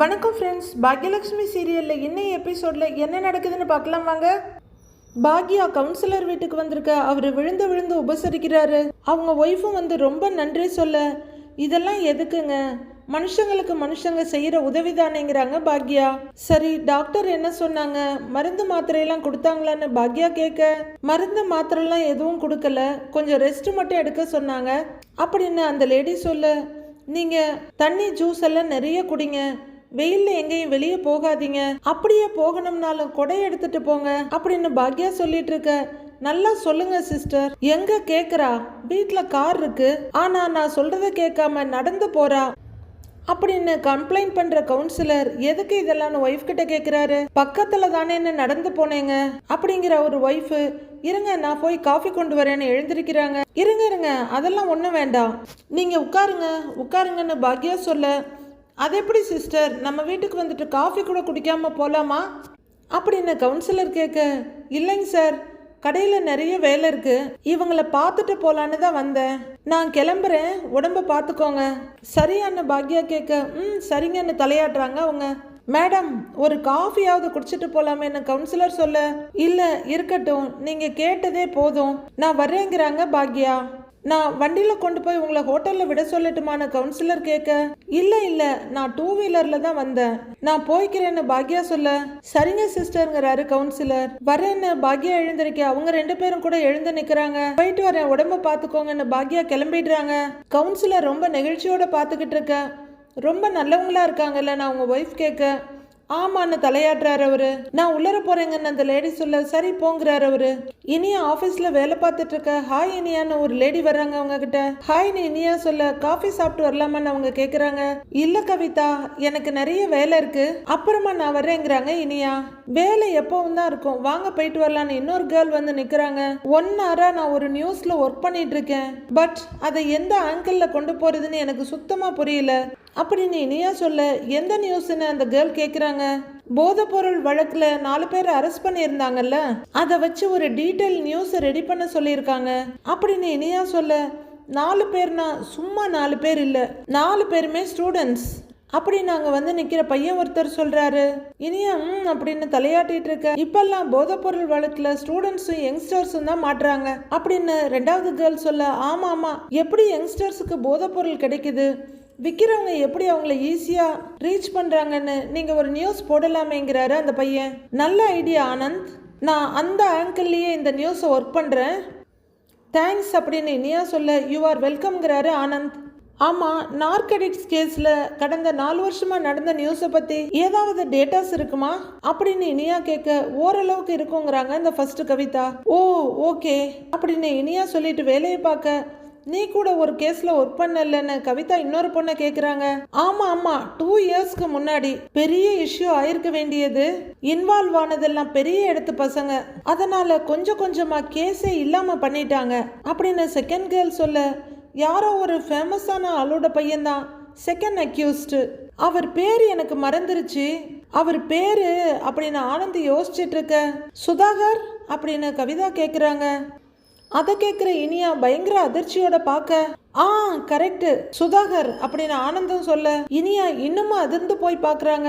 வணக்கம் ஃப்ரெண்ட்ஸ் பாக்யலக்ஷ்மி சீரியலில் இன்னைய எபிசோடில் என்ன நடக்குதுன்னு பார்க்கலாம் வாங்க. பாக்யா கவுன்சிலர் வீட்டுக்கு வந்திருக்க. அவர் விழுந்து விழுந்து உபசரிக்கிறாரு. அவங்க ஒய்ஃபும் வந்து ரொம்ப நன்றி சொல்ல. இதெல்லாம் எதுக்குங்க? மனுஷங்களுக்கு மனுஷங்க செய்கிற உதவி தானேங்கிறாங்க பாக்யா. சரி டாக்டர் என்ன சொன்னாங்க? மருந்து மாத்திரையெல்லாம் கொடுத்தாங்களான்னு பாக்யா கேட்க. மருந்து மாத்திரைலாம் எதுவும் கொடுக்கல. கொஞ்சம் ரெஸ்ட் மட்டும் எடுக்க சொன்னாங்க. அப்படின்னு அந்த லேடி சொல்ல. நீங்கள் தண்ணி ஜூஸ் எல்லாம் நிறைய குடிங்க. வெயில்ல எங்கேயும் வெளியே போகாதீங்க. அப்படியே போகணும்னாலும் கொடை எடுத்துட்டு போங்க. அப்படின்னு பாக்யா சொல்லிட்டு இருக்க நல்லா சொல்லுங்க சிஸ்டர். எங்க கேக்குறா? வீட்ல கார் இருக்கு. ஆனா நான் சொல்றத கேட்காம நடந்து போறா. அப்படின்னு கம்ப்ளைண்ட் பண்ற கவுன்சிலர் எதுக்கு இதெல்லாம் ஒய்ஃப் கிட்ட கேக்குறாரு? பக்கத்துல தானே நடந்து போனேங்க. அப்படிங்கிற ஒரு ஒய்ஃப் இருங்க நான் போய் காஃபி கொண்டு வரேன்னு எழுந்திருக்கிறாங்க. இருங்க இருங்க அதெல்லாம் ஒன்றும் வேண்டாம். நீங்க உட்காருங்க உட்காருங்கன்னு பாக்யா சொல்ல அது எப்படி சிஸ்டர் நம்ம வீட்டுக்கு வந்துட்டு காஃபி கூட குடிக்காமல் போகலாமா அப்படின்னு கவுன்சிலர் கேட்க இல்லைங்க சார் கடையில் நிறைய வேலை இருக்குது இவங்களை பார்த்துட்டு போகலான்னு தான் வந்தேன். நான் கிளம்புறேன். உடம்ப பார்த்துக்கோங்க. சரியான பாக்யா கேட்க ம் சரிங்கன்னு தலையாடுறாங்க அவங்க. மேடம் ஒரு காஃபியாவது குடிச்சிட்டு போலாமேன்னு கவுன்சிலர் சொல்ல இல்லை இருக்கட்டும். நீங்கள் கேட்டதே போதும். நான் வர்றேங்கிறாங்க பாக்யா. நான் வண்டியில் கொண்டு போய் உங்களை ஹோட்டலில் விட சொல்லட்டுமான கவுன்சிலர் கேட்க இல்லை இல்லை. நான் டூ வீலரில் தான் வந்தேன். நான் போய்க்கிறேன்னு பாக்யா சொல்ல சரிங்க சிஸ்டருங்கிறாரு கவுன்சிலர் வரேன்னு பாக்யா எழுந்திருக்க அவங்க ரெண்டு பேரும் கூட எழுந்து நிற்கிறாங்க போயிட்டு வரேன் உடம்ப பார்த்துக்கோங்கன்னு பாக்யா கிளம்பிடுறாங்க. கவுன்சிலர் ரொம்ப நெகிழ்ச்சியோட பார்த்துக்கிட்டு இருக்க. ரொம்ப நல்லவங்களா இருக்காங்கல்ல நான் உங்கள் ஒய்ஃப் கேட்க ஆமான்னு தலையாடுறாரு அவரு. நான் உள்ளர போறேங்கன்னு அந்த லேடி சொல்ல சரி போங்கிறாரு அவரு. இனியா ஆபீஸ்ல வேலை பார்த்துட்டு இருக்க. ஹாய் இனியான்னு ஒரு லேடி வர்றாங்க அவங்க கிட்ட ஹாய்னு இனியா சொல்ல காஃபி சாப்பிட்டு வரலாமான்னு அவங்க கேக்குறாங்க. இல்ல கவிதா எனக்கு நிறைய வேலை இருக்கு. அப்புறமா நான் வர்றேங்கிறாங்க இனியா. வேலை எப்பவும் தான் இருக்கும். வாங்க போயிட்டு வரலான்னு இன்னொரு கேர்ள் வந்து நிக்கிறாங்க. ஒன் ஹவரா நான் ஒரு நியூஸ்ல ஒர்க் பண்ணிட்டு இருக்கேன். பட் அதை எந்த ஆங்கிள் கொண்டு போறதுன்னு எனக்கு சுத்தமா புரியல. அப்படின்னு இனியா சொல்ல எந்த நியூஸ்னு அந்த கேர்ள் கேட்குறாங்க போதைப்பொருள் வழக்கில் நாலு பேர் அரெஸ்ட் பண்ணியிருந்தாங்கல்ல? அதை வச்சு ஒரு டீட்டெயில் நியூஸை ரெடி பண்ண சொல்லியிருக்காங்க. அப்படின்னு இனியா சொல்ல நாலு பேர்னா சும்மா நாலு பேர் இல்லை நாலு பேருமே ஸ்டூடெண்ட்ஸ் அப்படி நாங்கள் வந்து நிற்கிற பையன் ஒருத்தர் சொல்கிறாரு இனியா ம் அப்படின்னு தலையாட்டிட்டு இருக்க. இப்பெல்லாம் போதைப்பொருள் வழக்கில் ஸ்டூடெண்ட்ஸும் யங்ஸ்டர்ஸும் தான் மாட்டுறாங்க. அப்படின்னு ரெண்டாவது கேர்ள் சொல்ல ஆமாம் ஆமாம் எப்படி யங்ஸ்டர்ஸுக்கு போதைப்பொருள் கிடைக்குது? விற்கிறவங்க எப்படி அவங்கள ஈஸியாக ரீச் பண்ணுறாங்கன்னு நீங்கள் ஒரு நியூஸ் போடலாமேங்கிறாரு அந்த பையன். நல்ல ஐடியா ஆனந்த். நான் அந்த ஆங்கிள்லேயே இந்த நியூஸை ஒர்க் பண்ணுறேன் தேங்க்ஸ் அப்படின்னு இனியா சொல்ல யூ ஆர் வெல்கம்ங்கிறாரு ஆனந்த். ஆமாம் நார்கடிக்ஸ் கேஸில் கடந்த நாலு வருஷமாக நடந்த நியூஸை பற்றி ஏதாவது டேட்டாஸ் இருக்குமா? அப்படின்னு இனியா கேட்க ஓரளவுக்கு இருக்குங்கிறாங்க இந்த ஃபர்ஸ்ட் கவிதா. ஓ ஓகே அப்படின்னு இனியா சொல்லிட்டு வேலையை பார்க்க நீ கூட ஒரு கேஸ்ல ஒர்க் பண்ணலன்னு கவிதா இன்னொரு பொண்ணை கேக்குறாங்க. ஆமா ஆமா டூ இயர்ஸ்க்கு முன்னாடி பெரிய இஷ்யூ ஆயிருக்க வேண்டியது. இன்வால்வ் ஆனதெல்லாம் பெரிய இடத்து பசங்க. அதனால கொஞ்சம் கொஞ்சமா கேஸே இல்லாம பண்ணிட்டாங்க. அப்படின்னு செகண்ட் கேர்ள் சொல்ல யாரோ ஒரு ஃபேமஸான ஆளோட பையன்தான். செகண்ட் அக்யூஸ்டு அவர் பேர் எனக்கு மறந்துருச்சு. அவர் பேரு அப்படின்னு ஆனந்த் யோசிச்சுட்டு இருக்க. சுதாகர்? அப்படின்னு கவிதா கேக்குறாங்க. அதை கேட்குற இனியா பயங்கர அதிர்ச்சியோட பார்க்க ஆ கரெக்ட். சுதாகர் அப்படின்னு ஆனந்தம் சொல்ல இனியா இன்னமும் அதிர்ந்து போய் பார்க்குறாங்க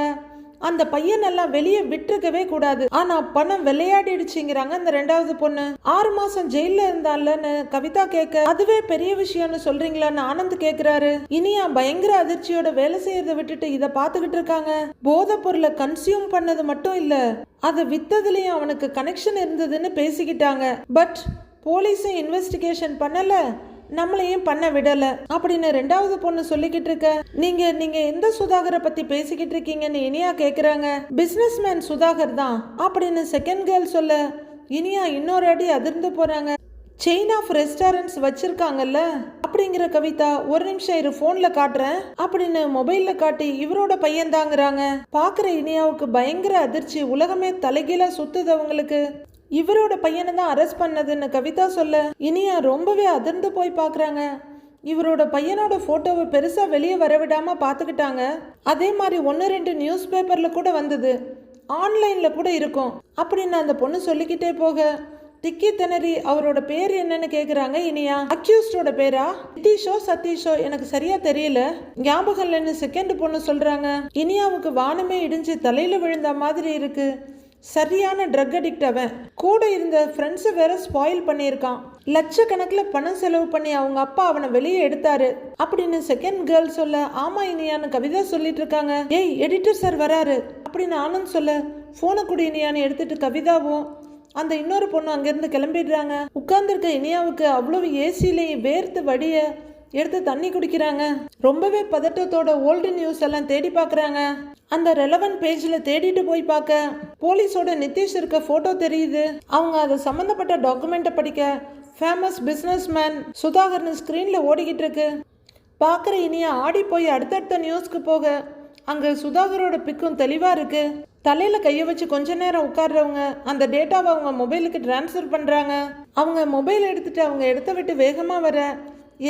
அந்த பையன் எல்லாம் வெளியே விட்டுருக்கவே கூடாது. ஆனா பணம் விளையாடிடுச்சுங்கிறாங்க அந்த ரெண்டாவது பொண்ணு. ஆறு மாசம் ஜெயில இருந்தாலன்னு கவிதா கேட்க அதுவே பெரிய விஷயம்னு சொல்றீங்களான்னு ஆனந்த் கேக்குறாரு. இனியா பயங்கர அதிர்ச்சியோட வேலை செய்யறத விட்டுட்டு இதை பார்த்துக்கிட்டு இருக்காங்க. போதை பொருளை கன்சியூம் பண்ணது மட்டும் இல்ல அதை வித்ததுலயும் அவனுக்கு கனெக்ஷன் இருந்ததுன்னு பேசிக்கிட்டாங்க. பட் போலீஸும் இன்வெஸ்டிகேஷன் பண்ணல நம்மளையும் பண்ண விடல. அப்படின்னு ரெண்டாவது பொண்ணு சொல்லிக்கிட்டு இருக்க நீங்க நீங்க எந்த சுதாகரை பத்தி பேசிக்கிட்டு இருக்கீங்கன்னு இனியா கேக்குறாங்க. பிசினஸ் மேன் சுதாகர் தான் அப்படின்னு செகண்ட் கேர்ள் சொல்ல இனியா இன்னொரு அடி அதிர்ந்து போறாங்க. செயின் ஆஃப் ரெஸ்டாரண்ட்ஸ் வச்சிருக்காங்கல்ல அப்படிங்கிற கவிதா ஒரு நிமிஷம் இரு போன்ல காட்டுறேன் அப்படின்னு மொபைல்ல காட்டி இவரோட பையன் தாங்கிறாங்க. பாக்குற இனியாவுக்கு பயங்கர அதிர்ச்சி உலகமே தலைகீழா சுத்துதவங்களுக்கு இவரோட பையனை தான் அரெஸ்ட் பண்ணதுன்னு கவிதா சொல்ல இனியா ரொம்பவே அதிர்ந்து போய் பார்க்குறாங்க இவரோட பையனோட ஃபோட்டோவை பெருசாக வெளியே வரவிடாமல் பார்த்துக்கிட்டாங்க அதே மாதிரி ஒன்று ரெண்டு நியூஸ் பேப்பரில் கூட வந்தது. ஆன்லைனில் கூட இருக்கும். அப்படின்னு அந்த பொண்ணு சொல்லிக்கிட்டே போக திக்கி திணறி அவரோட பேர் என்னன்னு கேட்குறாங்க இனியா. அக்யூஸ்டோட பேரா? நிதிஷோ சதீஷோ எனக்கு சரியா தெரியல. ஞாபகம் இல்லைன்னு செகண்ட் பொண்ணு சொல்றாங்க. இனியாவுக்கு வானமே இடிஞ்சு தலையில விழுந்த மாதிரி இருக்கு. சரியான ட்ரக் அடிக்ட் அவன். கூட இருந்த ஃப்ரெண்ட்ஸை வேற ஸ்பாயில் பண்ணியிருக்கான். லட்சக்கணக்கில் பணம் செலவு பண்ணி அவங்க அப்பா அவனை வெளியே எடுத்தாரு. அப்படின்னு செகண்ட் கேர்ள் சொல்ல ஆமா இனியான்னு கவிதா சொல்லிட்டு இருக்காங்க. ஏய் எடிட்டர் சார் வராரு. அப்படின்னு ஆனந்த் சொல்ல ஃபோனை கொடு இனியான்னு எடுத்துட்டு கவிதாவும். அந்த இன்னொரு பொண்ணு அங்கேருந்து கிளம்பிடுறாங்க. உட்கார்ந்துருக்க இனியாவுக்கு அவ்வளவு ஏசிலையும் வேர்த்து வடிய எடுத்து தண்ணி குடிக்கிறாங்க. ரொம்பவே பதட்டத்தோட ஓல்டு நியூஸ் எல்லாம் தேடி பார்க்குறாங்க. அந்த ரெலவெண்ட் பேஜில் தேடிட்டு போய் பார்க்க போலீஸோட நிதிஷ் இருக்க ஃபோட்டோ தெரியுது. அவங்க அது சம்மந்தப்பட்ட டாக்குமெண்ட்டை படிக்க ஃபேமஸ் பிஸ்னஸ் மேன் சுதாகர்னு ஸ்க்ரீனில் ஓடிக்கிட்டு இருக்கு. பார்க்குற இனியா ஆடி போய் அடுத்தடுத்த நியூஸ்க்கு போக அங்கே சுதாகரோட பிக்கும் தெளிவாக இருக்கு. தலையில் கையை வச்சு கொஞ்ச நேரம் உட்கார்றவங்க அந்த டேட்டாவை அவங்க மொபைலுக்கு ட்ரான்ஸ்ஃபர் பண்ணுறாங்க அவங்க மொபைல் எடுத்துட்டு அவங்க இடத்த விட்டு வேகமாக வர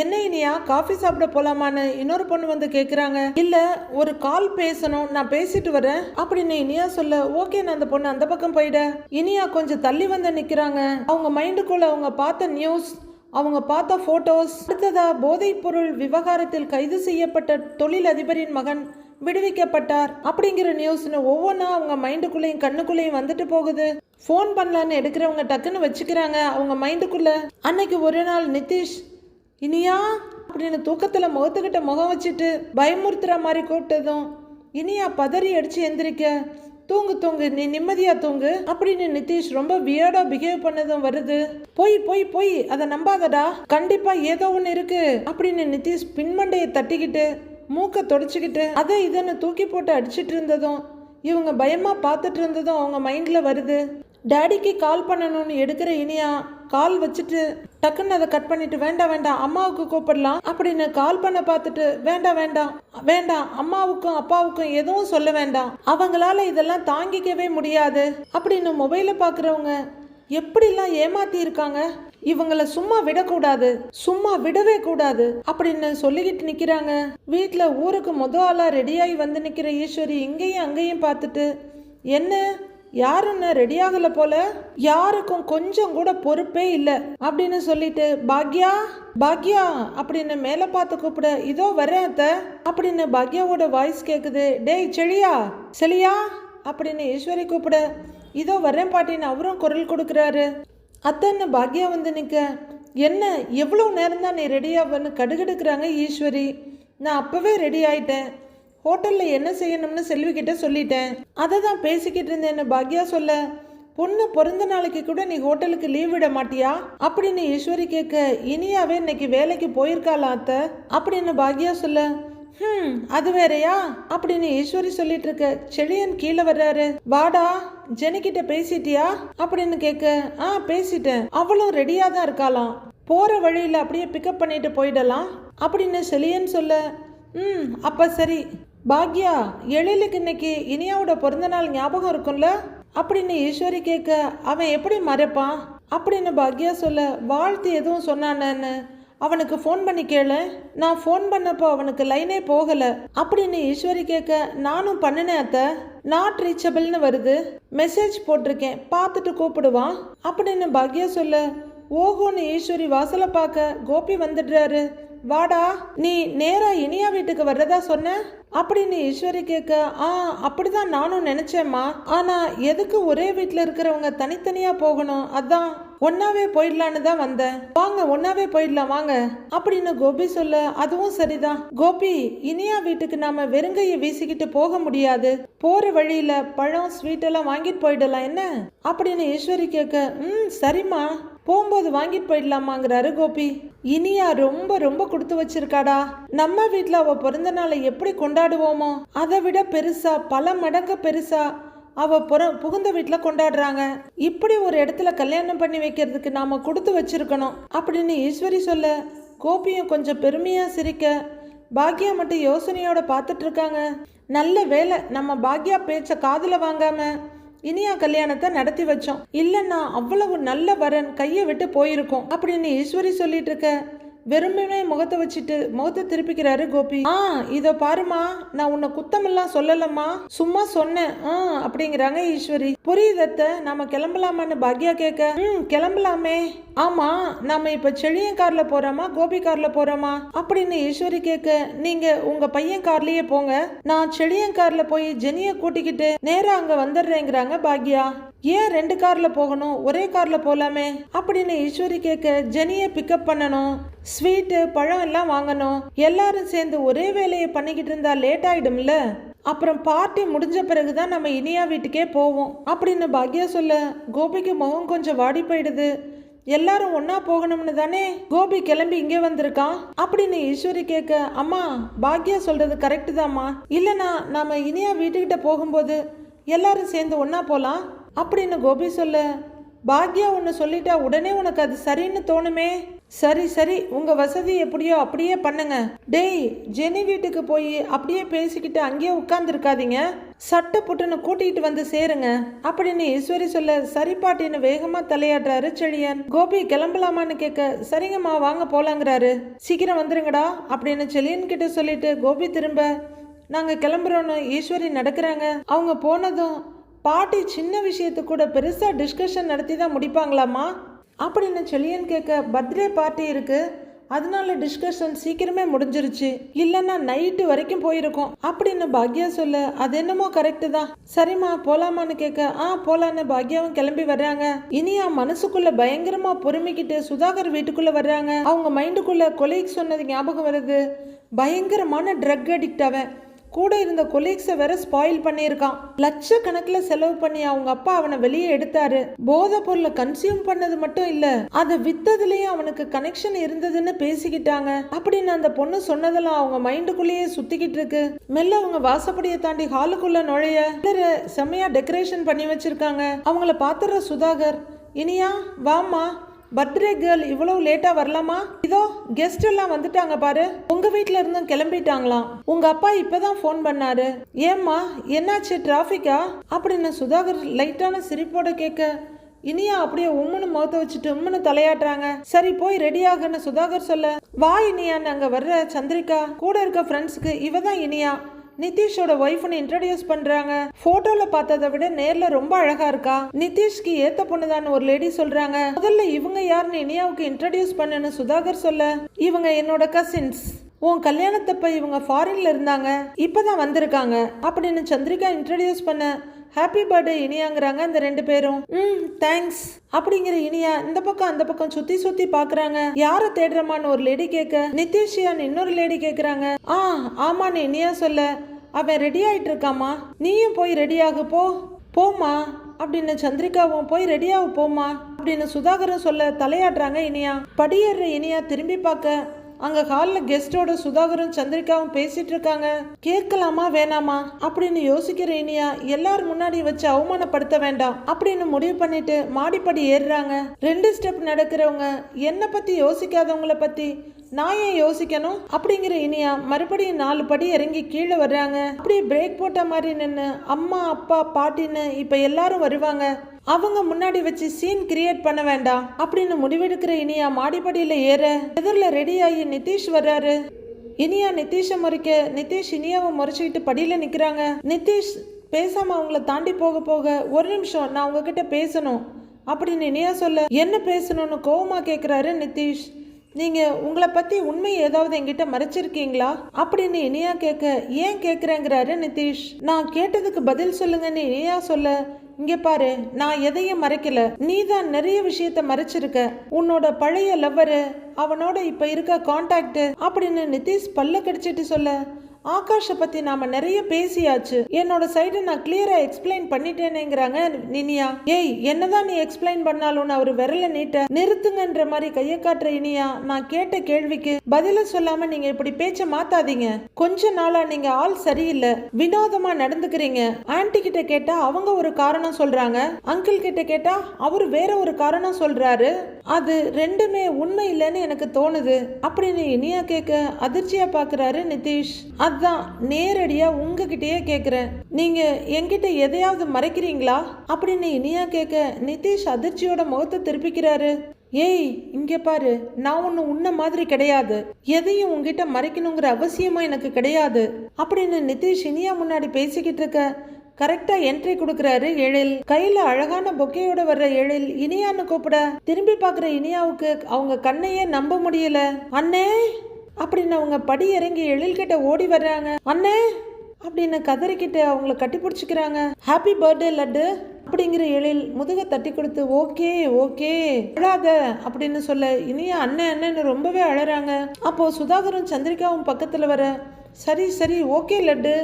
என்ன இனியா காஃபி சாப்பிட போலாமான்னு இன்னொரு பொண்ணு வந்து கேட்குறாங்க இல்ல ஒரு கால் பேசணும் நான் பேசிட்டு வரேன். அப்படின்னு இனியா சொல்ல ஓகே நான் அந்த பொண்ணு அந்த பக்கம் போயிட. இனியா கொஞ்சம் தள்ளி வந்து நிற்கிறாங்க அவங்க மைண்டுக்குள்ள அவங்க பார்த்த நியூஸ் அவங்க பார்த்த போட்டோஸ் அடுத்ததா போதைப்பொருள் விவகாரத்தில் கைது செய்யப்பட்ட தொழிலதிபரின் மகன் விடுவிக்கப்பட்டார். அப்படிங்கிற நியூஸ்னு ஒவ்வொன்றா அவங்க மைண்டுக்குள்ளேயும் கண்ணுக்குள்ளேயும் வந்துட்டு போகுது. ஃபோன் பண்ணலான்னு எடுக்கிறவங்க டக்குன்னு வச்சுக்கிறாங்க. அவங்க மைண்டுக்குள்ள அன்னைக்கு ஒரு நாள் நிதிஷ் இனியா அப்படின்னு தூக்கத்தில் முகத்துக்கிட்ட முகம் வச்சுட்டு பயமுறுத்துற மாதிரி கூப்பிட்டதும் இனியா பதறி அடிச்சு எந்திரிக்க தூங்கு தூங்கு நீ நிம்மதியா தூங்கு அப்படின்னு நிதிஷ் ரொம்ப வியர்டா பிஹேவ் பண்ணதும் வருது. போய் போய் போய் அதை நம்பாதடா கண்டிப்பா ஏதோ ஒன்று இருக்கு அப்படின்னு நிதிஷ் பின்மண்டையை தட்டிக்கிட்டு மூக்க தொடச்சிக்கிட்டு அதை இதன்னு தூக்கி போட்டு அடிச்சிட்டு இருந்ததும் இவங்க பயமா பார்த்துட்டு இருந்ததும் அவங்க மைண்ட்ல வருது. டேடிக்கு கால் பண்ணணும்னு எடுக்கிற இனியா கால் வச்சுட்டு டக்குன்னு அதை கட் பண்ணிட்டு வேண்டாம் வேண்டாம் அம்மாவுக்கு கூப்பிடலாம் அப்படின்னு கால் பண்ண பார்த்துட்டு வேண்டாம் வேண்டாம் வேண்டாம் அம்மாவுக்கும் அப்பாவுக்கும் எதுவும் சொல்ல வேண்டாம். அவங்களால இதெல்லாம் தாங்கிக்கவே முடியாது அப்படின்னு மொபைலை பார்க்குறவங்க எப்படிலாம் ஏமாத்தி இருக்காங்க? இவங்களை சும்மா விடக்கூடாது சும்மா விடவே கூடாது அப்படின்னு சொல்லிக்கிட்டு நிக்கிறாங்க. வீட்டில் ஊருக்கு முத ஆளா ரெடியாகி வந்து நிக்கிற ஈஸ்வரி இங்கேயும் அங்கேயும் பார்த்துட்டு என்ன? யாருன்னு ரெடி ஆகல போல? யாருக்கும் கொஞ்சம் கூட பொறுப்பே இல்லை. அப்படின்னு சொல்லிட்டு பாக்யா பாக்யா அப்படின்னு மேலே பார்த்து கூப்பிட. இதோ வரேன் அத்தை. அப்படின்னு பாக்யாவோட வாய்ஸ் கேட்குது டேய் செழியா செழியா அப்படின்னு ஈஸ்வரி கூப்பிட. இதோ வரேன் பாட்டின்னு அவரும் குரல் கொடுக்குறாரு. அத்தன்னு பாக்யா வந்து நிற்க என்ன எவ்வளோ நேரம் தான் நீ ரெடியாவன்னு கடுகடுக்கிறாங்க ஈஸ்வரி. நான் அப்போவே ரெடி ஆயிட்டேன். ஹோட்டலில் என்ன செய்யணும்னு செல்விக்கிட்ட சொல்லிட்டேன். அதை தான் பேசிக்கிட்டு இருந்தேன்னு பாக்யா சொல்ல பொண்ணு பிறந்த நாளைக்கு கூட நீ ஹோட்டலுக்கு லீவ் விட மாட்டியா? அப்படின்னு ஈஸ்வரி கேட்க இனியாவே இன்னைக்கு வேலைக்கு போயிருக்காளா அத்தை? அப்படின்னு பாக்யா சொல்ல ஹம் அது வேறயா? அப்படின்னு ஈஸ்வரி சொல்லிட்டு இருக்க செழியன் கீழே வர்றாரு. வாடா ஜெனிக்கிட்ட பேசிட்டியா? அப்படின்னு கேட்க ஆ பேசிட்டேன். அவளும் ரெடியா தான் இருக்காளாம். போற வழியில அப்படியே பிக்கப் பண்ணிட்டு போயிடலாம். அப்படின்னு செழியன் சொல்ல ம் அப்ப சரி. பாக்யா எழிலுக்கு இன்னைக்கு இனியாவோட பிறந்தநாள் ஞாபகம் இருக்கும்ல? அப்படின்னு ஈஸ்வரி கேட்க அவன் எப்படி மறைப்பான்? அப்படின்னு பாக்யா சொல்ல வாழ்த்து எதுவும் சொன்னானேன்னு. அவனுக்கு ஃபோன் பண்ணி கேளு. நான் ஃபோன் பண்ணப்போ அவனுக்கு லைனே போகலை. அப்படின்னு ஈஸ்வரி கேட்க நானும் பண்ணினேன் அத்தை. நாட் ரீச்சபிள்னு வருது. மெசேஜ் போட்டிருக்கேன். பார்த்துட்டு கூப்பிடுவான். அப்படின்னு பாக்யா சொல்ல ஓஹோன்னு ஈஸ்வரி வாசலை பார்க்க கோபி வந்துடுறாரு. வாடா நீ நேரா இனியா வீட்டுக்கு வர்றதா சொன்ன? அப்படின்னு ஈஸ்வரி கேட்க ஆ அப்படிதான் நானும் நினைச்சேம்மா. ஆனா எதுக்கு ஒரே வீட்டில் இருக்கிறவங்க தனித்தனியா போகணும்? அதான் ஒன்னாவே போயிடலான்னு தான் வந்தேன். வாங்க ஒன்னாவே போயிடலாம் வாங்க. அப்படின்னு கோபி சொல்ல அதுவும் சரிதான். கோபி இனியா வீட்டுக்கு நாம வெறுங்கையை வீசிக்கிட்டு போக முடியாது. போற வழியில பழம் ஸ்வீட் எல்லாம் வாங்கிட்டு போயிடலாம் என்ன? அப்படின்னு ஈஸ்வரி கேட்க ம் சரிம்மா. போகும்போது வாங்கிட்டு போயிடலாமாங்கிறாரு கோபி. இனியா ரொம்ப ரொம்ப கொடுத்து வச்சிருக்காடா. நம்ம வீட்டில் அவ பிறந்த நாளை எப்படி கொண்டாடுவோமோ அதை விட பெருசா பல மடங்கு பெருசா அவ புற புகுந்த வீட்டில் கொண்டாடுறாங்க. இப்படி ஒரு இடத்துல கல்யாணம் பண்ணி வைக்கிறதுக்கு நாம கொடுத்து வச்சிருக்கணும் அப்படின்னு ஈஸ்வரி சொல்ல கோபியும் கொஞ்சம் பெருமையா சிரிக்க பாக்யா மட்டும் யோசனையோட பார்த்துட்டு இருக்காங்க. நல்ல வேலை நம்ம பாக்யா பேச்ச காதுல வாங்காம இனியா கல்யாணத்தை நடத்தி வச்சோம். இல்லைன்னா அவ்வளவு நல்ல வரன் கையை விட்டு போயிருக்கோம் அப்படின்னு ஈஸ்வரி சொல்லிட்டு இருக்க வெறுமனே முகத்தை வச்சுட்டு முகத்தை திருப்பிக்கிறாரு கோபி. ஆ இத பாருமா நான் உன்னை குத்தமெல்லாம் சொல்லலம்மா. சும்மா சொன்னேன். ஆ அப்படிங்கிறாங்க ஈஸ்வரி. புரியுதத்த நாம கிளம்பலாமான்னு பாக்யா கேட்க ம் கிளம்பலாமே. ஆமா நாம இப்ப செழியன் கார்ல போறோமா கோபி கார்ல போறோமா? அப்படின்னு ஈஸ்வரி கேட்க நீங்க உங்க பையன் கார்லயே போங்க. நான் செழியன் கார்ல போய் ஜெனிய கூட்டிக்கிட்டு நேரா அங்க வந்துடுறேங்கிறாங்க பாக்யா. ஏன் ரெண்டு கார்ல போகணும்? ஒரே கார்ல போகலாமே அப்படின்னு ஈஸ்வரி கேட்க ஜெனியை பிக்கப் பண்ணணும். ஸ்வீட்டு பழம் எல்லாம் வாங்கணும். எல்லாரும் சேர்ந்து ஒரே வேலையை பண்ணிக்கிட்டு இருந்தா லேட் ஆகிடும்ல அப்புறம் பார்ட்டி முடிஞ்ச பிறகுதான் நம்ம இனியா வீட்டுக்கே போவோம். அப்படின்னு பாக்யா சொல்ல கோபிக்கு முகம் கொஞ்சம் வாடி போயிடுது. எல்லாரும் ஒன்னா போகணும்னு தானே? கோபி கிளம்பி இங்கே வந்திருக்கான். அப்படின்னு ஈஸ்வரி கேட்க அம்மா பாக்யா சொல்றது கரெக்டு தாம்மா. இல்லைனா நாம இனியா வீட்டுக்கிட்ட போகும்போது எல்லாரும் சேர்ந்து ஒன்னா போகலாம் அப்படின்னு கோபி சொல்ல? பாக்யா ஒன்று சொல்லிட்டா உடனே உனக்கு அது சரின்னு தோணுமே? சரி சரி உங்கள் வசதி எப்படியோ அப்படியே பண்ணுங்க. டேய் ஜெனி வீட்டுக்கு போய் அப்படியே பேசிக்கிட்டு அங்கேயே உட்காந்துருக்காதீங்க சட்டை புட்டுன்னு கூட்டிகிட்டு வந்து சேருங்க. அப்படின்னு ஈஸ்வரி சொல்ல சரி பாட்டின்னு வேகமாக தலையாடுறாரு செழியன். கோபி கிளம்பலாமான்னு கேட்க சரிங்கம்மா வாங்க போலாங்கிறாரு. சீக்கிரம் வந்துருங்கடா அப்படின்னு செழியன் கிட்ட சொல்லிட்டு கோபி திரும்ப நாங்கள் கிளம்புறோன்னு ஈஸ்வரி நடக்கிறாங்க. அவங்க போனதும் பாட்டி சின்ன விஷயத்து கூட பெருசாக டிஸ்கஷன் நடத்தி தான் முடிப்பாங்களாம்மா அப்படின்னு செழியன் கேட்க பர்த்டே பார்ட்டி இருக்குது அதனால டிஸ்கஷன் சீக்கிரமே முடிஞ்சிருச்சு. இல்லைன்னா நைட்டு வரைக்கும் போயிருக்கோம். அப்படின்னு பாக்யா சொல்ல அது என்னமோ கரெக்டு தான். சரிம்மா போலாமான்னு கேட்க ஆ போலான்னு பாக்யாவும் கிளம்பி வர்றாங்க. இனியா மனசுக்குள்ள பயங்கரமா பொறுமிக்கிட்டு சுதாகர் வீட்டுக்குள்ள வர்றாங்க. அவங்க மைண்டுக்குள்ள கொலைக்கு சொன்னது ஞாபகம் வருது. பயங்கரமான ட்ரக் அடிக்ட் அவன். கூட இருந்த கொலீக்ஸை வேற ஸ்பாயில் பண்ணியிருக்கான். லட்சக்கணக்கில் செலவு பண்ணி அவங்க அப்பா அவனை வெளியே எடுத்தாரு. போதை பொருளை கன்சியூம் பண்ணது மட்டும் இல்ல அதை வித்ததுலயே அவனுக்கு கனெக்ஷன் இருந்ததுன்னு பேசிக்கிட்டாங்க. அப்படின்னு அந்த பொண்ணு சொன்னதெல்லாம் அவங்க மைண்டுக்குள்ளேயே சுத்திக்கிட்டு இருக்கு. மெல்ல அவங்க வாசப்படியை தாண்டி ஹாலுக்குள்ள நுழைய சிலரு செம்மையா டெக்கரேஷன் பண்ணி வச்சிருக்காங்க. அவங்கள பாத்துற சுதாகர் இனியா வாம்மா. பர்த்டே கேர்ள் இவ்வளவு லேட்டா வரலாமா? இதோ கெஸ்ட் எல்லாம் வந்துட்டாங்க பாரு. உங்க வீட்ல இருந்தும் கிளம்பிட்டாங்களாம். உங்க அப்பா இப்பதான் ஃபோன் பண்ணாரு. ஏம்மா என்னாச்சு டிராஃபிக்கா அப்படின்னு சுதாகர் லைட்டான சிரிப்போட கேட்க இனியா அப்படியே உம்முன்னு முகத்தை வச்சுட்டு உம்முன்னு தலையாட்டுறாங்க. சரி போய் ரெடி ஆகுன்னு சுதாகர் சொல்ல வா இனியான்னு அங்க வர்ற சந்திரிகா கூட இருக்க ஃப்ரெண்ட்ஸுக்கு இவ தான் இனியா. நிதிஷோட ஒய்ஃப்னு இன்ட்ரடியூஸ் பண்றாங்க. போட்டோல பார்த்ததை விட நேர்ல ரொம்ப அழகா இருக்கா? நிதிஷ்க்கு ஏத்த பொண்ணுதான்னு ஒரு லேடி சொல்றாங்க. முதல்ல இவங்க யாருன்னு இனியாவுக்கு இன்ட்ரடியூஸ் பண்ணுன்னு சுதாகர் சொல்ல இவங்க என்னோட கசின்ஸ் உன் கல்யாணத்தப்ப இவங்க ஃபாரின்ல இருந்தாங்க. இப்பதான் வந்திருக்காங்க. அப்படின்னு சந்திரிகா இன்ட்ரடியூஸ் பண்ண ஹாப்பி பர்த்டே இனியாங்கிறாங்க இந்த ரெண்டு பேரும். ம் தேங்க்ஸ் அப்படிங்கிற இனியா இந்த பக்கம் அந்த பக்கம் சுத்தி சுத்தி பாக்குறாங்க. யாரை தேடுறமான்னு ஒரு லேடி கேட்க நிதிஷியான்னு இன்னொரு லேடி கேக்குறாங்க. ஆ ஆமான்னு இனியா சொல்ல. அவன் ரெடி ஆயிட்டு இருக்காமா நீயும் போய் ரெடி ஆகு போ. போமா அப்படின்னு சந்திரிகாவும் போய் ரெடியாக போமா அப்படின்னு சுதாகரும் சொல்ல தலையாடுறாங்க இனியா. படியேற இனியா திரும்பி பார்க்க. அங்க ஹாலில் கெஸ்டோட சுதாகரும் சந்திரிகாவும் பேசிட்டு இருக்காங்க கேட்கலாமா வேணாமா? அப்படின்னு யோசிக்கிற இனியா எல்லாரும் முன்னாடி வச்சு அவமானப்படுத்த வேண்டாம் அப்படின்னு முடிவு பண்ணிட்டு மாடிப்படி ஏறுறாங்க. ரெண்டு ஸ்டெப் நடக்கிறவங்க என்னை பத்தி யோசிக்காதவங்கள பத்தி? நான் ஏன் யோசிக்கணும்? அப்படிங்கிற இனியா மறுபடியும் நாலு படி இறங்கி கீழே வர்றாங்க. அப்படியே பிரேக் போட்ட மாதிரி நின்று அம்மா அப்பா பாட்டின்னு இப்போ எல்லாரும் வருவாங்க. அவங்க முன்னாடி வச்சு சீன் கிரியேட் பண்ண வேண்டாம் அப்படின்னு முடிவெடுக்கிற இனியா மாடிப்படியில் ஏற எதிரில் ரெடியாகி நிதிஷ் வர்றாரு. இனியா நிதிஷை முறைக்க நிதிஷ் இனியாவை முறைச்சிக்கிட்டு படியில் நிற்கிறாங்க நிதிஷ் பேசாம அவங்கள தாண்டி போக போக ஒரு நிமிஷம் நான் உங்ககிட்ட பேசணும். அப்படின்னு இனியா சொல்ல என்ன பேசணும்னு கோவமா கேட்குறாரு நிதிஷ். நீங்க உங்களை பத்தி உண்மை ஏதாவது என்கிட்ட மறைச்சிருக்கீங்களா? அப்படின்னு இனியா கேட்க ஏன் கேக்குறேங்கிறாரு நிதிஷ். நான் கேட்டதுக்கு பதில் சொல்லுங்கன்னு இனியா சொல்ல இங்கே பாரு நான் எதையும் மறைக்கல. நீ தான் நிறைய விஷயத்த மறைச்சிருக்க. உன்னோட பழைய லவ்வரு அவனோட இப்ப இருக்க கான்டாக்ட் அப்படின்னு நிதிஷ் பல்ல கடிச்சிட்டு சொல்ல. ஆகாஷை பத்தி நாம நிறைய பேசியாச்சு. என்னோட சைடு நான் கிளியரா எக்ஸ்பிளைன் பண்ணிட்டேனேங்கிறாங்க நினியா. ஏய் என்னதான் நீ எக்ஸ்பிளைன் பண்ணாலும் அவர் விரல நீட்ட நிறுத்துங்கன்ற மாதிரி கையை காட்டுற இனியா. நான் கேட்ட கேள்விக்கு பதில சொல்லாம நீங்க இப்படி பேச்ச மாத்தாதீங்க. கொஞ்ச நாளா நீங்க ஆள் சரியில்லை வினோதமா நடந்துக்கிறீங்க. ஆன்டி கிட்ட கேட்டா அவங்க ஒரு காரணம் சொல்றாங்க. அங்கிள் கிட்ட கேட்டா அவரு வேற ஒரு காரணம் சொல்றாரு. அது ரெண்டுமே உண்மை இல்லைன்னு எனக்கு தோணுது. அப்படின்னு இனியா கேட்க அதிர்ச்சியா பாக்குறாரு நிதிஷ். அதான் நேரடியா உங்ககிட்டயே கேக்குறேன். நீங்க என்கிட்ட எதையாவது மறைக்கிறீங்களா? அப்படின்னு இனியா கேட்க நிதிஷ் அதிர்ச்சியோட முகத்தை திருப்பிக்கிறாரு. ஏய் இங்க பாரு நான் ஒன்று உன்ன மாதிரி கிடையாது. எதையும் உங்ககிட்ட மறைக்கணுங்கிற அவசியமா எனக்கு கிடையாது. அப்படின்னு நிதிஷ் இனியா முன்னாடி பேசிக்கிட்டு இருக்க கரெக்டா என்ட்ரி கொடுக்கறாரு எழில். கையில அழகான பொக்கையோட வர்ற எழில். இனியான்னு கூப்பிட திரும்பி பார்க்குற இனியாவுக்கு அவங்க கண்ணையே நம்ப முடியல. அண்ணே! அப்படின்னு அவங்க படி இறங்கி எழில் கிட்ட ஓடி வர்றாங்க. அண்ணே! அப்படின்னு கதறிக்கிட்டு அவங்கள கட்டி பிடிச்சிக்கிறாங்க ஹாப்பி பர்த்டே லட்டு! அப்படிங்கிற எழில் முதுக தட்டி கொடுத்து ஓகே ஓகே அழாத! அப்படின்னு சொல்ல இனியா அண்ணன் அண்ணன்னு ரொம்பவே அழறாங்க. அப்போ சுதாகரும் சந்திரிகாவும் பக்கத்துல வர சரி சரி ஓகே லட்டு!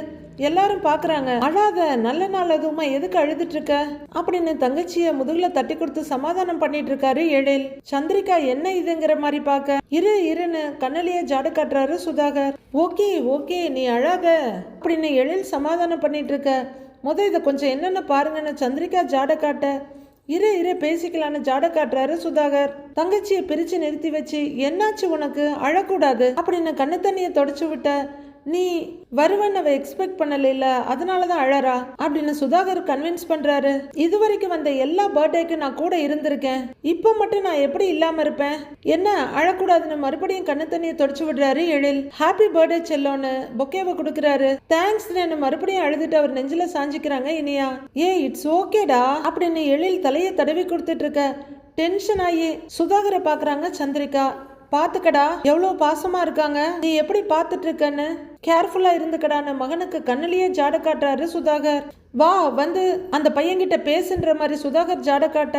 எல்லாரும் பாக்குறாங்க. அழாத நல்ல நாள் அதுவுமா எதுக்கு அழுதுட்டு இருக்க? அப்படின்னு தங்கச்சிய முதுகுல தட்டி கொடுத்து சமாதானம் பண்ணிட்டு இருக்காரு எழில். சந்திரிகா என்ன இதுங்கிற மாதிரி பார்க்க இரு இருன்னு கண்ணலிய ஜாடு காட்டுறாரு சுதாகர். ஓகே ஓகே நீ அழாத அப்படின்னு எழில் சமாதானம் பண்ணிட்டு இருக்க. முத இதை கொஞ்சம் என்னென்ன பாருங்கன்னு சந்திரிகா ஜாட காட்ட. இரு இரு பேசிக்கலான்னு ஜாட காட்டுறாரு சுதாகர். தங்கச்சியை பிரிச்சு நிறுத்தி வச்சு என்னாச்சு உனக்கு? அழக்கூடாது அப்படின்னு கண்ணு தண்ணியை தொடச்சு விட்ட. நீ வருவன்னு அவ எக்ஸ்பெக்ட் பண்ணல அதனால தான் அழறா? அப்படின்னு சுதாகர் கன்வின்ஸ் பண்றாரு. இது வரைக்கும் வந்த எல்லா பர்த்டேக்கு நான் கூட இருந்திருக்கேன். இப்போ மட்டும் நான் எப்படி இல்லாம இருப்பேன்? என்ன அழக்கூடாதுன்னு மறுபடியும் கண்ணு தண்ணியை தொடச்சு விடுறாரு எழில். ஹாப்பி பர்த்டே செல்லோன்னு பொக்கேவை கொடுக்குறாரு. தேங்க்ஸ் மறுபடியும் அழுதுட்டு அவர் நெஞ்சில சாஞ்சிக்கிறாங்க இனியா. ஏ இட்ஸ் ஓகேடா அப்படின்னு எழில் தலையை தடவி கொடுத்துட்டு இருக்க. டென்ஷன் ஆகி சுதாகரை பாக்குறாங்க சந்திரிகா. பாத்துக்கடா எவ்வளவு பாசமா இருக்காங்க. நீ எப்படி பாத்துட்டு இருக்கன்னு? கேர்ஃபுல்லா இருந்துக்கடான்னு மகனுக்கு கண்ணிலேயே ஜாட காட்டுறாரு சுதாகர். வா வந்து அந்த பையன்கிட்ட பேசுன்ற மாதிரி சுதாகர் ஜாட காட்ட.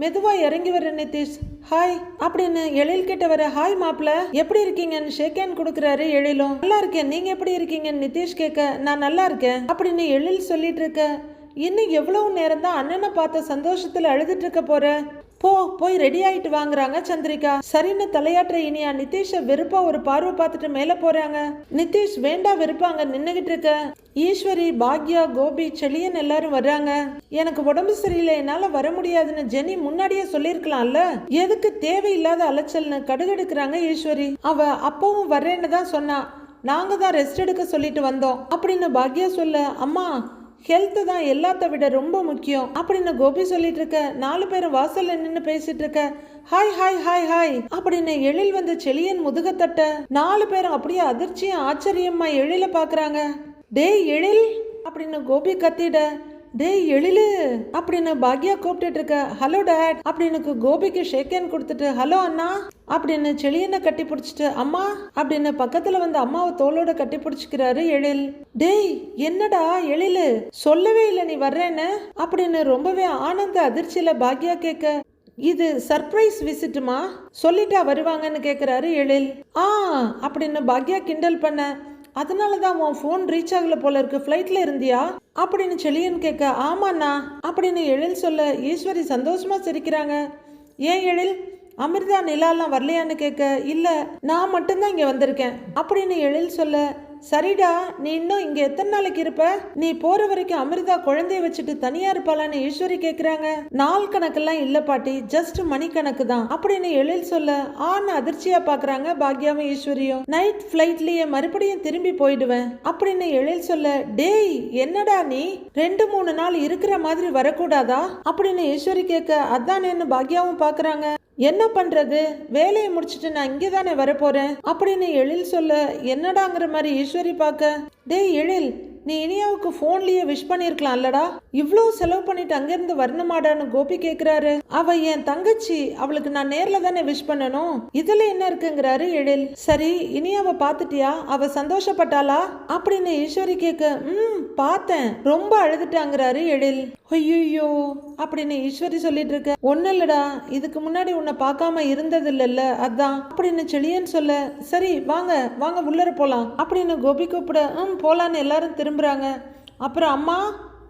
மெதுவா இறங்கி வர நிதிஷ். ஹாய் அப்படின்னு எழில் கிட்ட வர ஹாய் மாப்ள எப்படி இருக்கீங்கன்னு ஷேக் ஹேண்ட் கொடுக்குறாரு எழிலும். நல்லா இருக்கேன் நீங்க எப்படி இருக்கீங்கன்னு நிதிஷ் கேட்க நான் நல்லா இருக்கேன் அப்படின்னு எழில் சொல்லிட்டு இருக்க. இன்னும் எவ்வளவு நேரம் தான் அண்ணனை பார்த்த சந்தோஷத்துல அழுதுட்டு இருக்க போற? போ போய் ரெடி ஆயிட்டு வாங்குறாங்க சந்திரிகா. சரின்னு தலையாட்டுற இனியா. நிதிஷ வெறுப்பா ஒரு பார்வை பார்த்துட்டு மேல போறாங்க. நிதிஷ் வேண்டா வெறுப்பாங்க நின்னுகிட்டு இருக்க. ஈஸ்வரி பாக்யா கோபி செழியன் எல்லாரும் வர்றாங்க. எனக்கு உடம்பு சரியில்லை. என்னால வர முடியாதுன்னு ஜெனி முன்னாடியே சொல்லியிருக்கலாம்ல. எதுக்கு தேவையில்லாத அலைச்சல்னு கடுகெடுக்கிறாங்க ஈஸ்வரி. அவ அப்பவும் வர்றேன்னு தான் சொன்னா. நாங்க தான் ரெஸ்ட் எடுக்க சொல்லிட்டு வந்தோம். அப்படின்னு பாக்யா சொல்ல அம்மா ஹெல்த்து தான் எல்லாத்த விட ரொம்ப முக்கியம். அப்படின்னு கோபி சொல்லிட்டு இருக்க நாலு பேரும் வாசல்ல நின்று பேசிட்டு இருக்க ஹாய் ஹாய் ஹாய் ஹாய் அப்படின்னு எழில் வந்து செளியன் முதுகத்தட்ட நாலு பேரும் அப்படியே அதிர்ச்சியும் ஆச்சரியமா எழில பாக்குறாங்க. டேய் எழில் அப்படின்னு கோபி கத்திட டேய் எழிலு அப்படின்னு பாக்யா கூப்பிட்டுட்டு இருக்க ஹலோ டேட். அப்படின்னு கோபிக்கு ஷேக் ஹேண்ட் கொடுத்துட்டு ஹலோ அண்ணா. அப்படின்னு செளியனை கட்டி பிடிச்சிட்டு அம்மா. அப்படின்னு பக்கத்துல வந்து அம்மாவை தோளோட கட்டி பிடிச்சிக்கிறாரு எழில். டேய் என்னடா எழிலு? சொல்லவே இல்லை நீ வர்றேன்னு. அப்படின்னு ரொம்பவே ஆனந்த அதிர்ச்சியில பாக்யா கேட்க இது சர்ப்ரைஸ் விசிட்டுமா? சொல்லிட்டா வருவாங்கன்னு கேட்குறாரு எழில். ஆ அப்படின்னு பாக்யா கிண்டல் பண்ண அதனால தான் உன் ஃபோன் ரீச் ஆகல போல இருக்கு. ஃப்ளைட்டில் இருந்தியா? அப்படின்னு செழியன் கேட்க ஆமாண்ணா. அப்படின்னு எழில் சொல்ல ஈஸ்வரி சந்தோஷமாக சிரிக்கிறாங்க. ஏன் எழில்? அமிர்தா நிலாலாம் வரலையான்னு கேட்க இல்லை நான் மட்டும்தான் இங்கே வந்திருக்கேன். அப்படின்னு எழில் சொல்ல சரிடா நீ இன்னும் இங்க எத்தனை நாளைக்கு இருப்ப? நீ போற வரைக்கும் அமிர்தா குழந்தைய வச்சுட்டு தனியா இருப்பாளான்னு ஈஸ்வரி கேக்குறாங்க. நாள் கணக்கெல்லாம் இல்ல பாட்டி ஜஸ்ட் மணி கணக்கு தான் அப்படின்னு எழில் சொல்ல ஆன்னு அதிர்ச்சியா பாக்குறாங்க பாக்யாவும் ஈஸ்வரியும். நைட் பிளைட்லயே மறுபடியும் திரும்பி போயிடுவேன் அப்படின்னு எழில் சொல்ல டேய் என்னடா நீ? ரெண்டு மூணு நாள் இருக்கிற மாதிரி வரக்கூடாதா? அப்படின்னு ஈஸ்வரி கேட்க அதானேன்னு பாக்யாவும் பாக்குறாங்க. என்ன பண்றது? வேலையை முடிச்சிட்டு நான் இங்கே தானே வரப்போறேன்? அப்படின்னு எழில் சொல்ல என்னடாங்கிற மாதிரி ஈஸ்வரி பார்க்க? டேய் எழில் நீ இனியாவுக்கு ஃபோன்லேயே விஷ் பண்ணிருக்கலாம்லடா இவ்வளோ செலவு பண்ணிட்டு அங்கிருந்து வரணுமாடான்னு கோபி கேக்குறாரு. அவ என் தங்கச்சி அவளுக்கு நான் நேர்ல தானே விஷ் பண்ணணும்? இதுல என்ன இருக்குங்கிறாரு எழில். சரி இனியாவை பார்த்துட்டியா? அவ சந்தோஷப்பட்டாளா? அப்படின்னு ஈஸ்வரி கேட்க ம் பார்த்தேன். ரொம்ப அழுதுட்டாங்கிறாரு எழில். ஐயோ அப்படின்னு ஈஸ்வரி சொல்லிட்டு இருக்க. ஒன்னும் இல்லடா இதுக்கு முன்னாடி உன்னை பார்க்காம இருந்தது இல்லைல்ல அதான். அப்படின்னு செழியன் சொல்ல சரி வாங்க வாங்க உள்ளர போலாம் அப்படின்னு கோபி கூப்பிட ம் போலான்னு எல்லாரும் திரும்புறாங்க. அப்புறம் அம்மா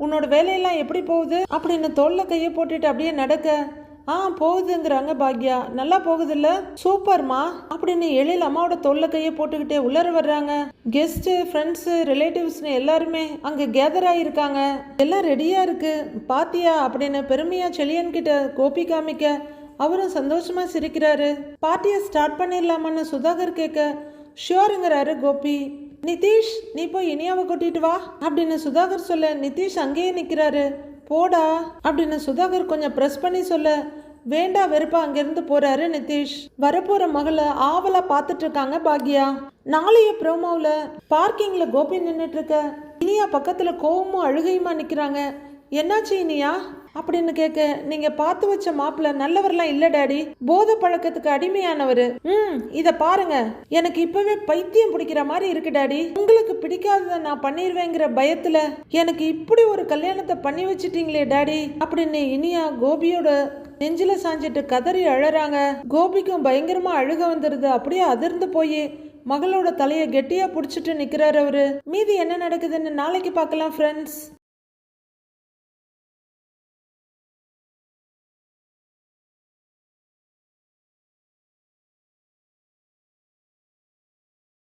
உன்னோட வேலையெல்லாம் எப்படி போகுது? அப்படின்னு தோல்ல கையை போட்டுட்டு அப்படியே நடக்க. ஆ போகுதுங்கிறாங்க பாக்யா. நல்லா போகுதுல்ல? சூப்பர்மா. அப்படின்னு எழில் அம்மாவோட தொல்லை கையை போட்டுக்கிட்டே உள்ளர வர்றாங்க. கெஸ்ட்டு ஃப்ரெண்ட்ஸு ரிலேட்டிவ்ஸ்னு எல்லாருமே அங்கே கேதர் ஆகியிருக்காங்க எல்லாம் ரெடியாக இருக்கு. பாத்தியா அப்படின்னு பெருமையா செழியன் கிட்ட கோபி காமிக்க அவரும் சந்தோஷமா சிரிக்கிறாரு. பார்ட்டியை ஸ்டார்ட் பண்ணிடலாமான்னு சுதாகர் கேட்க ஷியோருங்கிறாரு கோபி. நிதிஷ் நீ போய் இனியாவை கூட்டிட்டு வா. அப்படின்னு சுதாகர் சொல்ல நிதிஷ் அங்கேயே நிற்கிறாரு போடா அப்படின்னு சுதாகர் கொஞ்சம் ப்ரெஸ் பண்ணி சொல்ல வேண்டா வெறுப்பா அங்கிருந்து போறாரு நிதிஷ். வரப்போற மகளை ஆவலா பார்த்துட்டு இருக்காங்க பாக்யா. நாளைய ப்ரோமோவில் பார்க்கிங்ல கோபி நின்றுட்டு இருக்க இனியா பக்கத்துல கோவமும் அழுகையுமா நிக்கிறாங்க. என்னாச்சு இனியா? அப்படின்னு கேட்க நீங்க பார்த்து வச்ச மாப்பிள்ள நல்லவர்லாம் இல்ல டாடி. போதை பழக்கத்துக்கு அடிமையானவர். ம் இத பாருங்க. எனக்கு இப்பவே பைத்தியம் பிடிக்கிற மாதிரி இருக்கு டாடி. உங்களுக்கு பிடிக்காததை நான் பண்ணிடுவேங்கிற பயத்துல எனக்கு இப்படி ஒரு கல்யாணத்தை பண்ணி வச்சிட்டீங்களே டாடி. அப்படின்னு இனியா கோபியோட நெஞ்சில சாஞ்சிட்டு கதறி அழறாங்க. கோபிக்கும் பயங்கரமா அழுக வந்துருது. அப்படியே அதிர்ந்து போய் மகளோட தலையை கெட்டியா புடிச்சிட்டு நிக்கிறாரு அவரு. மீதி என்ன நடக்குதுன்னு நாளைக்கு பார்க்கலாம் ஃப்ரெண்ட்ஸ்